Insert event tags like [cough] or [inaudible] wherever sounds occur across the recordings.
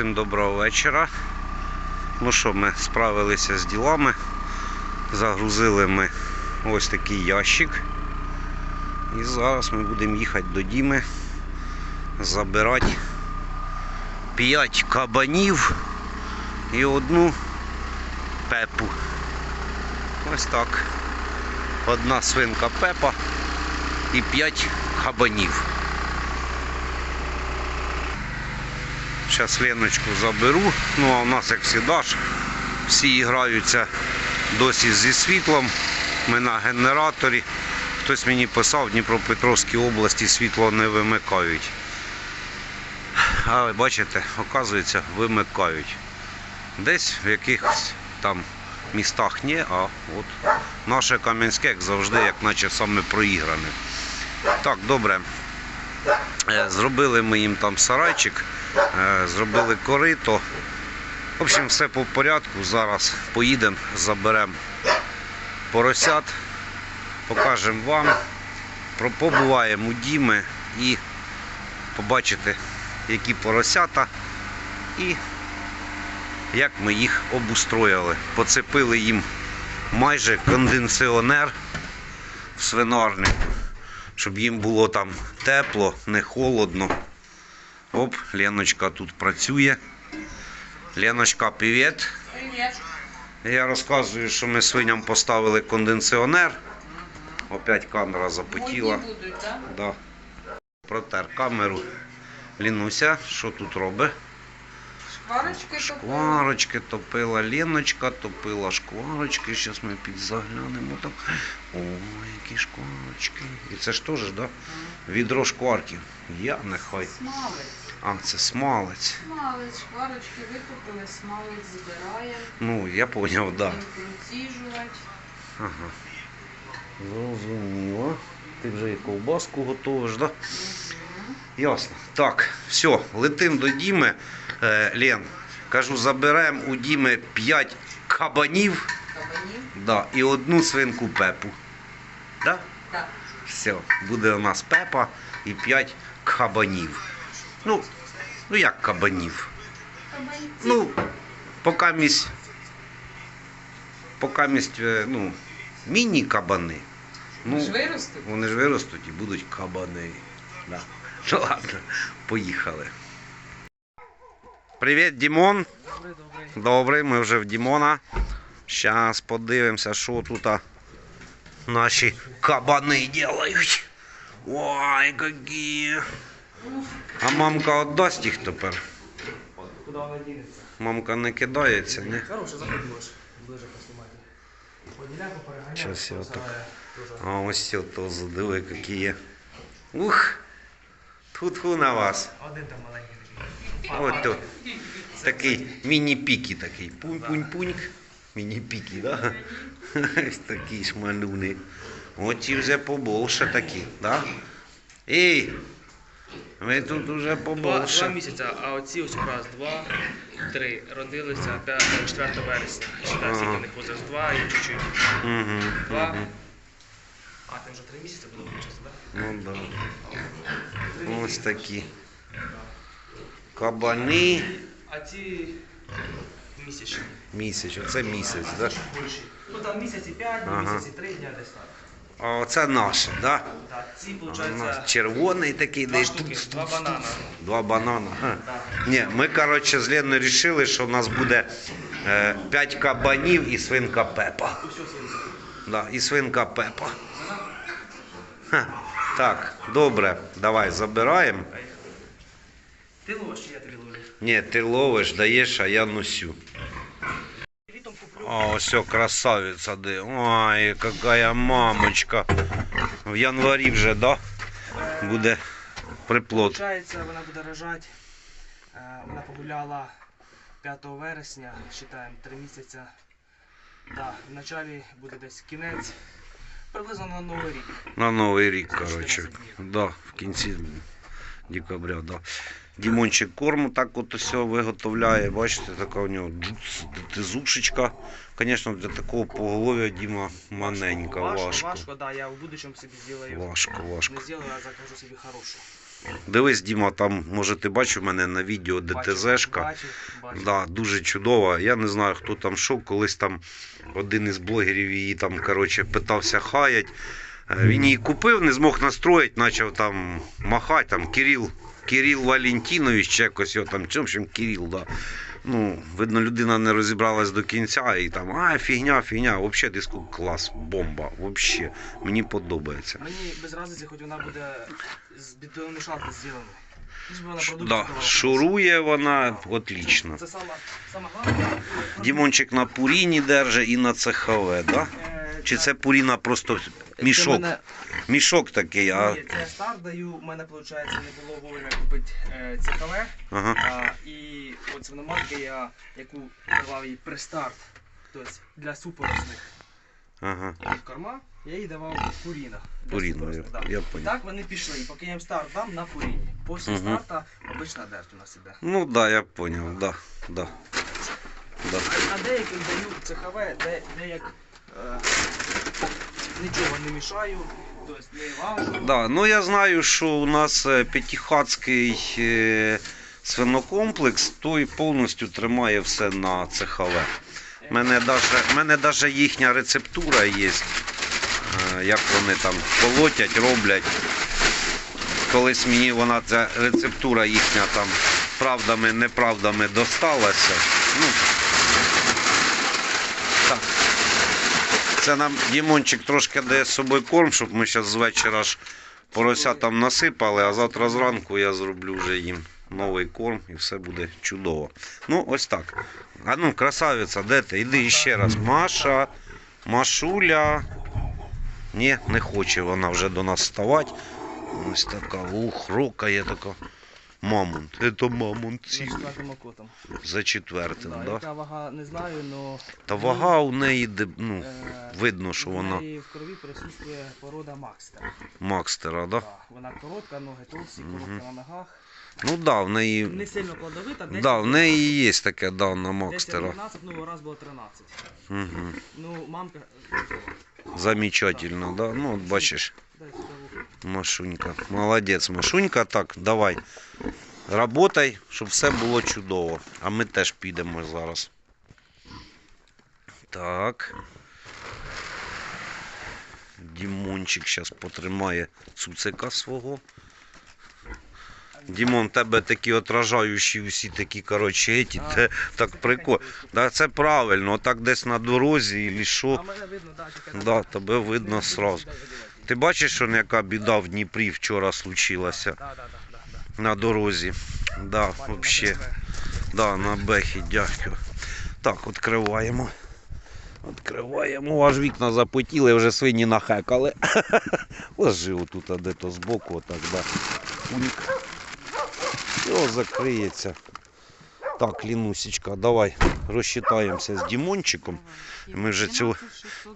всім доброго вечора. Ну що, ми справилися з ділами. Загрузили ми ось такий ящик. І зараз ми будемо їхати до Діми, забирати 5 кабанів і одну пепу. Ось так. Одна свинка пепа і 5 кабанів. Зараз Леночку заберу. Ну а у нас, як завжди, всі граються досі зі світлом. Ми на генераторі. Хтось мені писав, в Дніпропетровській області світло не вимикають. Але бачите, оказується, вимикають. Десь в якихось там містах ні, а от наше Кам'янське, як завжди, як наче саме проігране. Так, добре. Е, Зробили ми їм там сарайчик, зробили корито. В общем, все по порядку. Зараз поїдемо, заберемо поросят, покажемо вам, побуваємо у Діми і побачите, які поросята і як ми їх обустроїли. Поцепили їм майже кондиціонер в свинарнику щоб їм було там тепло, не холодно. Оп, Леночка тут працює. Леночка, привіт. Привет. Я розказую, що ми свиням поставили кондиціонер. Опять камера запотіла. Будуть, так? Да. Протер камеру. Лінуся, що тут робить? Шкварочки Шкварочки топила, Леночка топила шкварочки. Зараз ми підзаглянемо там. Ой, які шкварочки. І це ж теж, да? Відро шкварків. Я нехай. А, це смалець. Смалець, шкварочки викупили, смалець збираємо. Ну, я поняв, да. Ага. Зрозуміло. Ти вже і ковбаску готуєш, да? Ясно. Так, все, летим до Діми. Е, Лен, кажу, заберемо у Діми 5 кабанів Кабанів. да, і одну свинку пепу. Да? Так. Все, буде у нас пепа і 5 кабанів. Ну, ну як кабанів? Кабанці. Ну, поки місь, поки місь, е, ну, міні-кабани. Ну, ж виростуть. вони ж виростуть і будуть кабани. Да. Ну ладно, поїхали. Привіт, Дімон. Добрий, добрий. Добрий, ми вже в Дімона. Зараз подивимося, що тут наші кабани роблять. Ой, які. А мамка віддасть їх тепер. Куди вона дінеться? Мамка не кидається, ні? Хороше, заходь можеш. Ближе поснімати. Поділяку переганяй. Щас я отак. А ось то задиви, які є. Ух! Тут на вас. Один там маленький такий. От тут. Такий міні-пікі такий. Пунь-пунь-пуньк. Міні-пікі, да? Ось такий шмалюний. От і вже побольше такі, да? Ей! Ви тут уже Два, два місяці, а оці ось раз, два, три. Родилися 5, 4 вересня. Считай, Ага. скільки в них возраст? Два і чуть-чуть. Угу, Два. А, там вже три місяці було вчитися, так? Ну да. Ось такі. Кабани. А ці місячні. Місяць, оце місяць, да? Більші. Ну там місяці 5, Ага. місяці 3 дня десь так. А оце наше, да? Так, ці, У виходить, червоний такий, два десь штуки, тут. два банана. Два банана. А. Ні, ми, коротше, з Леною вирішили, що в нас буде е, 5 кабанів і свинка Пепа. Да, і свинка Пепа. Ха. Так, добре, давай забираємо. Ти ловиш чи я тобі ловлю? Ні, ти ловиш, даєш, а я носю. Літом куплю. О, все, красавиця, де. Ой, какая мамочка. В январі вже, да? Буде приплод. Получається, вона буде рожати. Вона погуляла 5 вересня, вважаємо, 3 місяці. Так, в началі буде десь кінець, приблизно на Новий рік. На Новий рік, коротше. Да, в кінці декабря, да. Дімончик корму так от все виготовляє. Бачите, така у нього тизушечка. Звісно, для такого поголов'я Діма маленька, важко. Важко, да, я в будущому собі зроблю. Важко, важко. Не зроблю, а закажу собі хорошу. Дивись, Діма, там, може, ти бачив мене на відео ДТЗшка. Да, дуже чудова. Я не знаю, хто там шов. Колись там один із блогерів її там, коротше, питався хаять. Е, Він її купив, не змог настроїти, почав там махати, там Кирил, Кирил Валентинович, чи якось його там, чи, в Кирил, да. Ну, видно, людина не розібралась до кінця і там, а, фігня, фігня. Взагалі диску клас, бомба. Взагалі. Мені подобається. Мені без разниці, хоч вона буде з бетонної шарки зроблена. Продукт Да, шурує вона отлично. Це саме головне. Дімончик на Пуріні держить і на ЦХВ, да? Е, Чи це Пуріна просто мішок? Мішок такий, а. Це старт даю, у мене, виходить, не було вовремя купити е, Ага. І от свиноматки я, яку давав їй престарт, тобто для супоросних Ага. корма, я їй давав пуріна. Пуріна, я, да. я понял. так вони пішли. І поки я їм старт дам на пуріні. Після Мгм. старта обична дерть у нас іде. Ну да, я понял, да, да. да. А, а деяким даю ЦХВ, де, де як е, нічого не мішаю, тобто не важу. Да, ну я знаю, що у нас е, п'ятихатський е, свинокомплекс, той повністю тримає все на ЦХВ. У мене даже їхня рецептура є, е, як вони там колотять, роблять. Колись мені вона ця рецептура їхня там правдами, неправдами досталася. Ну, Це нам Дімончик трошки дає з собою корм, щоб ми зараз з вечора ж порося там насипали, а завтра зранку я зроблю вже їм новий корм і все буде чудово. Ну, ось так. А ну, красавиця, де ти? Іди ще раз. Маша, Машуля. Ні, не хоче вона вже до нас вставати. Ось така, ух, рокає така. Мамонт. Це мамонт За цілий. четвертим окотом. За четвертим, Да, да? Яка вага не знаю, але Та вага у неї, ну, е, видно, що вона неї в крові присутствує порода Макстер. Макстера, да? Да, Вона коротка, ноги товсті, коротка на ногах. Ну да, в неї. Не сильно кладовита, 10 Да, в неї є таке, да, на Макстера. 10-12, ну раз було 13. Угу. Ну, мамка. Замечательно, да? Ну, от бачиш. Машунька. Молодець, Машунька. Так, давай. Работай, щоб все було чудово. А ми теж підемо зараз. Так. Дімончик зараз потримає цуцика свого. Дімон, тебе такі отражаючі усі такі, коротше, еті, А, те, так прикольно. Да, це правильно, отак десь на дорозі, і А що. мене видно, да, Да, тебе видно сразу. Ти бачиш, що яка біда в Дніпрі вчора случилася Да, да, да, да, да. на дорозі. Да, вообще. Да, на бехі, дякую. Так, відкриваємо. Відкриваємо, аж вікна запотіли, вже свині нахекали. [laughs] Ложи отут, а де то збоку, отак, да. Все, закриється. Так, Лінусечка, давай розчитаємося з Дімончиком. Ми вже цього-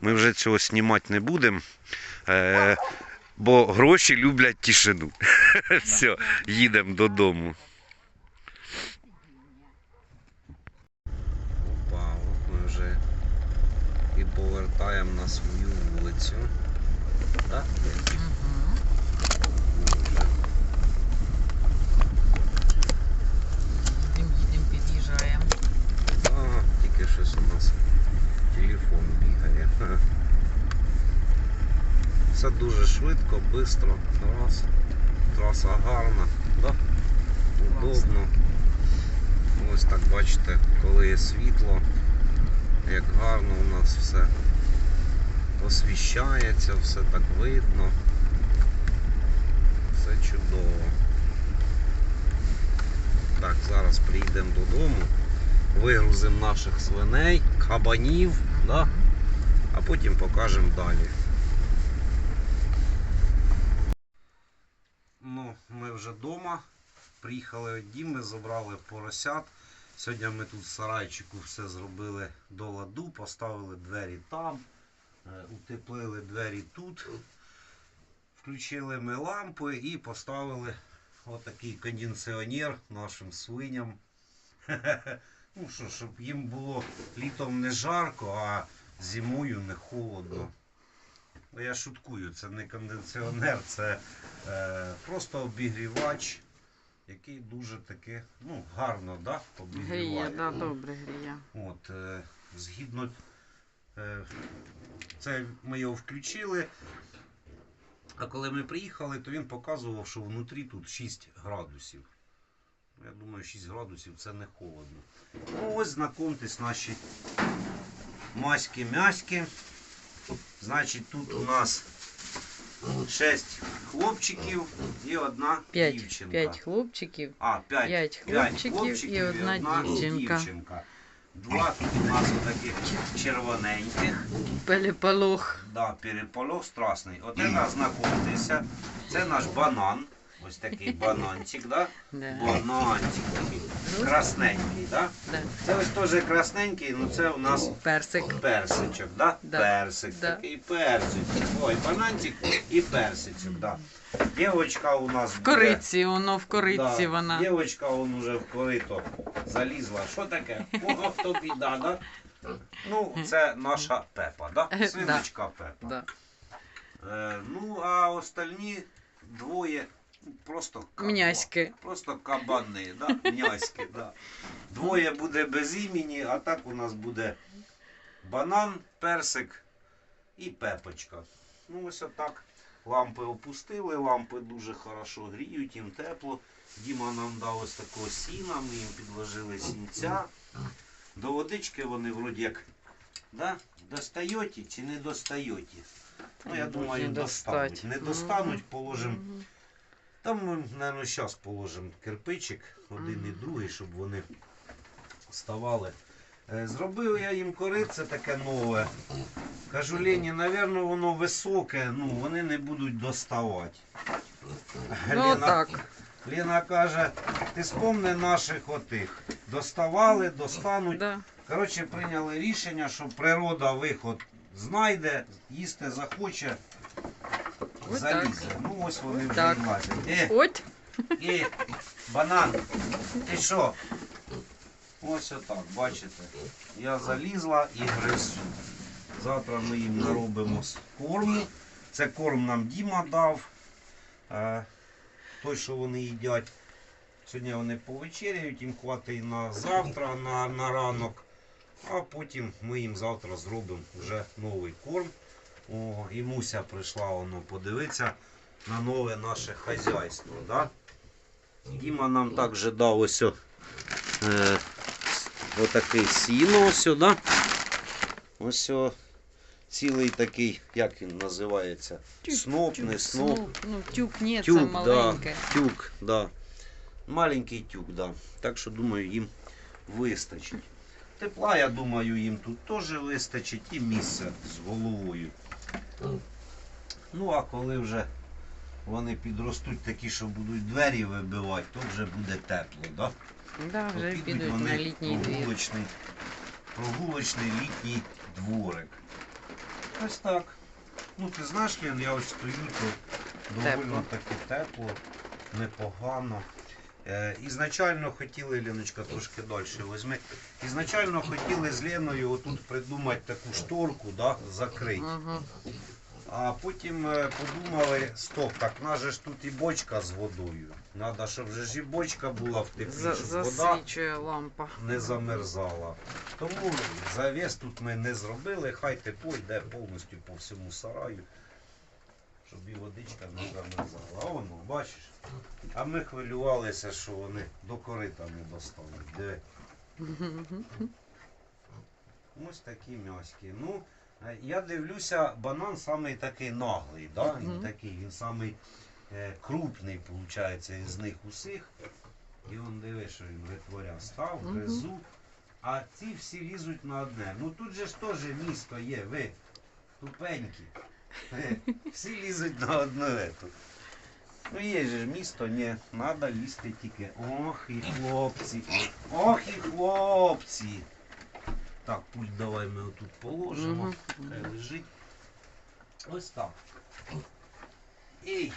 Ми вже цього знімати не будемо. Е, бо гроші люблять тишину. [laughs] Все, їдемо додому. Опа, от ми вже і повертаємо на свою вулицю. Так? Мгм. Їдем, їдем, під'їжджаємо. А, тільки щось у нас телефон бігає. [laughs] Все дуже швидко, швидко. Раз. Траса гарна, да? удобно. Ось так бачите, коли є світло, як гарно у нас все освіщається, все так видно. Все чудово. Так, зараз приїдемо додому вигрузимо наших свиней, кабанів, да? а потім покажемо далі. Ну, ми вже вдома. Приїхали від Діми, забрали поросят. Сьогодні ми тут в сарайчику все зробили до ладу, поставили двері там, е, утеплили двері тут, включили ми лампи і поставили отакий кондиціонер нашим свиням. [laughs] Ну що, щоб їм було літом не жарко, а зимою не холодно. Ну, Я шуткую, це не кондиціонер, це е, просто обігрівач, який дуже таки ну, гарно да, обігріває. Гріє, да, добре гріє. От, е, згідно, е, це ми його включили. А коли ми приїхали, то він показував, що внутрі тут 6 градусів. Я думаю, 6 градусів це не холодно. Ну, ось знакомтесь наші маськи-мяськи. Значить, тут у нас 6 хлопчиків і одна П'ять, дівчинка. п'ять хлопчиків. А, 5, П'ять хлопчиків і одна дівчинка. дівчинка. Два тут у нас таких червоненьких. Пелеполох. Да, переполох страшний. Це знакомтеся. Це наш банан. Ось такий бананчик, да? Бананчик такий. Красненький, да? Це ось теж красненький, ну це у нас Персик. персичок, да? Персик, такий персичок. Ой, бананчик і персичок, да. Дівочка у нас В кориці, воно в кориці Да, вона. Дівочка он уже в корито залізла. Що таке? Ого, то біда, да? Ну, це наша Пепа, да? Да. Свиночка Пепа. Да. Е, ну, а остальні двоє ну, просто кабо. Мняськи. Просто кабани, да? Мняськи, да. Двоє буде без імені, а так у нас буде банан, персик і пепочка. Ну, ось отак. Лампи опустили, лампи дуже хорошо гріють, їм тепло. Діма нам дав ось такого сіна, ми їм підложили сінця. До водички вони вроді як да? достаєте чи не достаєте? Ну, я думаю, достануть. Не достануть, положимо. Там ми, мабуть, зараз положимо кирпичик, один і другий, щоб вони ставали. Е, Зробив я їм корице таке нове. Кажу, Лені, напевно, воно високе, ну вони не будуть доставати. Ну так. Лена каже, ти спомни наших отих. Доставали, достануть. Да. Коротше, прийняли рішення, що природа виход знайде, їсти захоче, Ось залізе. Ну ось вони вже так. і лазять. Е, От. і банан. Ти що? Ось отак, бачите. Я залізла і гризу. Завтра ми їм наробимо з корму. Це корм нам Діма дав. Е, той, що вони їдять. Сьогодні вони повечеряють, їм хватить на завтра, на, на ранок. А потім ми їм завтра зробимо вже новий корм. О, і Муся прийшла воно подивитися на нове наше хазяйство. Да? Діма нам також дав ось о, е, отакий сіно ось, о, да? ось о, цілий такий, як він називається? Сноп, не сноп. Ну, тюк ні, це Тюк, да, тюк, да. Маленький тюк, да. Так що думаю, їм вистачить. Тепла, я думаю, їм тут теж вистачить і місце з головою. Ну, а коли вже вони підростуть такі, що будуть двері вибивати, то вже буде тепло, да? Да, вже підуть на літній двір. прогулочний, прогулочний літній дворик. Ось так. Ну ти знаєш, я ось стою, то доволі Тепло. таки тепло, непогано. Е, ізначально хотіли, Леночка, трошки далі візьми. Ізначально хотіли з Леною отут придумати таку шторку, да, закрити. А потім е, подумали, стоп, так в нас же ж тут і бочка з водою. Треба, щоб вже ж і бочка була в теплі, щоб вода лампа. не замерзала. Тому завіс тут ми не зробили, хай тепло йде повністю по всьому сараю, щоб і водичка не замерзала. А воно, бачиш? А ми хвилювалися, що вони до корита не достануть. Диви. [laughs] Ось такі м'яські. Ну, е, я дивлюся, банан самий такий наглий, да? він такий, він самий е, крупний, виходить, із них усіх. І он диви, що він витворяв. Став, Мгм. гризу. А ці всі лізуть на одне. Ну тут же ж теж місто є, ви тупенькі. [laughs] Всі лізуть на одну ету. Ну є ж місто, ні, треба лізти тільки. Ох і хлопці. Ох і хлопці. Так, пульт давай ми отут положимо. Хай лежить. Ось так. Ей.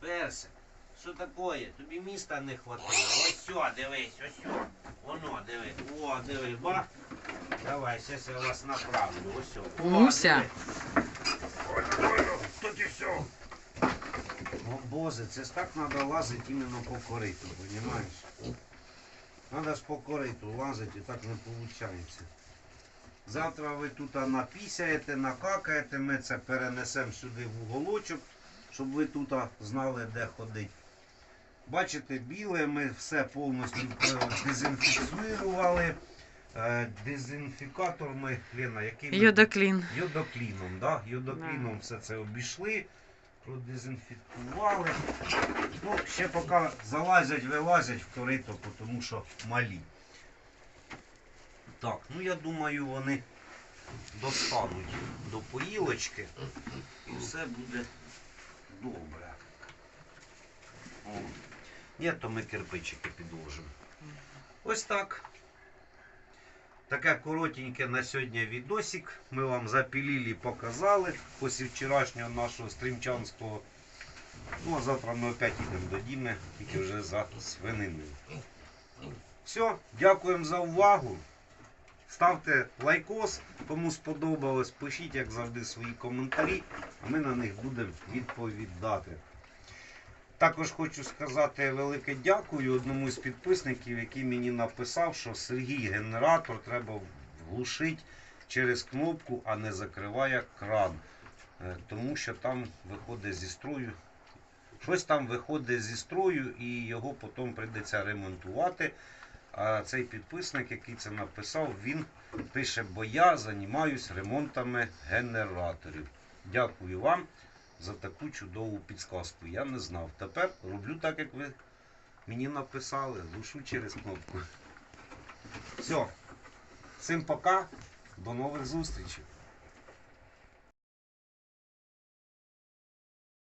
Персик, що таке? Тобі міста не хватило. Ось сьо, дивись, ось сьо. Воно, диви. О, диви, ба. Давай, зараз я вас направлю. Ось. о. Муся. Ой, ой, ой, Тут і все. О, Боже, це ж так треба лазити іменно по кориту, розумієш? Треба ж по кориту лазити, так не виходить. Завтра ви тут напісяєте, накакаєте, ми це перенесемо сюди в уголочок, щоб ви тут знали, де ходити. Бачите, біле, ми все повністю е, дезінфіксували. Е, Дезінфікатор ми, Лена, який ми Йодоклін. Йодокліном, да? Йодокліном все це обійшли, продезінфікували. Ну, ще поки залазять, вилазять в корито, тому що малі. Так, ну я думаю, вони достануть до поїлочки і все буде добре. О. Ні, то ми кирпичики підложимо. Ось так. Таке коротеньке на сьогодні відосик. Ми вам запілили, показали після вчорашнього нашого стрімчанського. Ну а завтра ми опять йдемо до Діми, тільки вже за свининою. Все, дякуємо за увагу. Ставте лайкос, кому сподобалось, пишіть, як завжди, свої коментарі, а ми на них будемо відповідати. Також хочу сказати велике дякую одному з підписників, який мені написав, що Сергій генератор треба глушити через кнопку, а не закриває кран. Е, Тому що там виходить зі строю. Щось там виходить зі строю і його потім прийдеться ремонтувати. А цей підписник, який це написав, він пише, бо я займаюся ремонтами генераторів. Дякую вам за таку чудову підсказку. Я не знав. Тепер роблю так, як ви мені написали. Лушу через кнопку. Все. Всім пока. До нових зустрічей.